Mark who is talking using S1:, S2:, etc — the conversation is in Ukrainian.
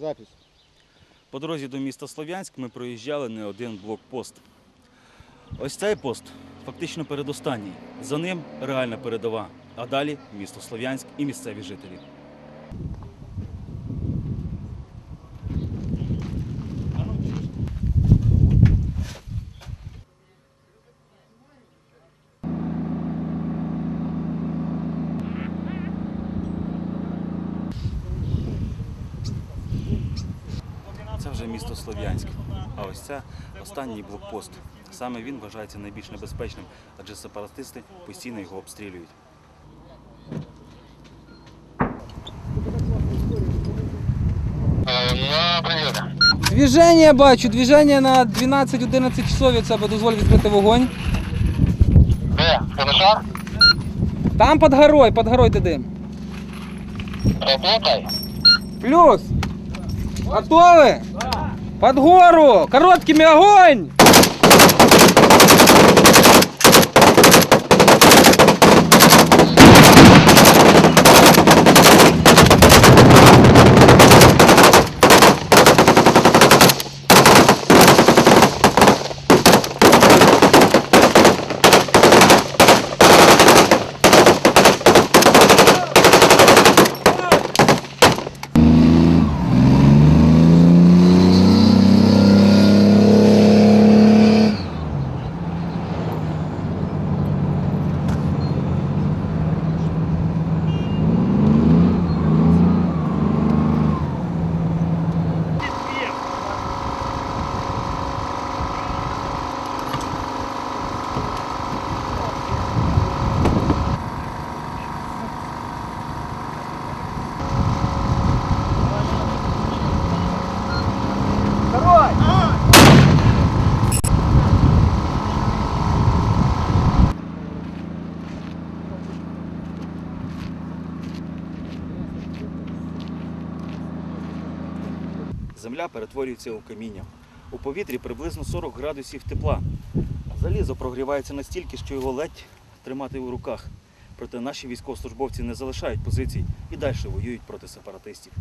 S1: Запись.
S2: По дорозі до міста Слов'янськ ми проїжджали не один блокпост. Ось цей пост фактично передостанній. За ним реальна передова. А далі місто Слов'янськ і місцеві жителі. Вже місто Слов'янськ. А ось це останній блокпост. Саме він вважається найбільш небезпечним, адже сепаратисти постійно його обстрілюють.
S3: Ну,
S4: бачу, движення на 12-11 часов від себе дозволь відкрити вогонь.
S3: Де? Знайшов?
S4: Там під горою, під горою ти дим.
S3: Работай.
S4: Плюс. Готовы? Под гору! Короткими огонь!
S2: Земля перетворюється у каміння. У повітрі приблизно 40 градусів тепла. Залізо прогрівається настільки, що його ледь тримати у руках. Проте наші військовослужбовці не залишають позицій і далі воюють проти сепаратистів.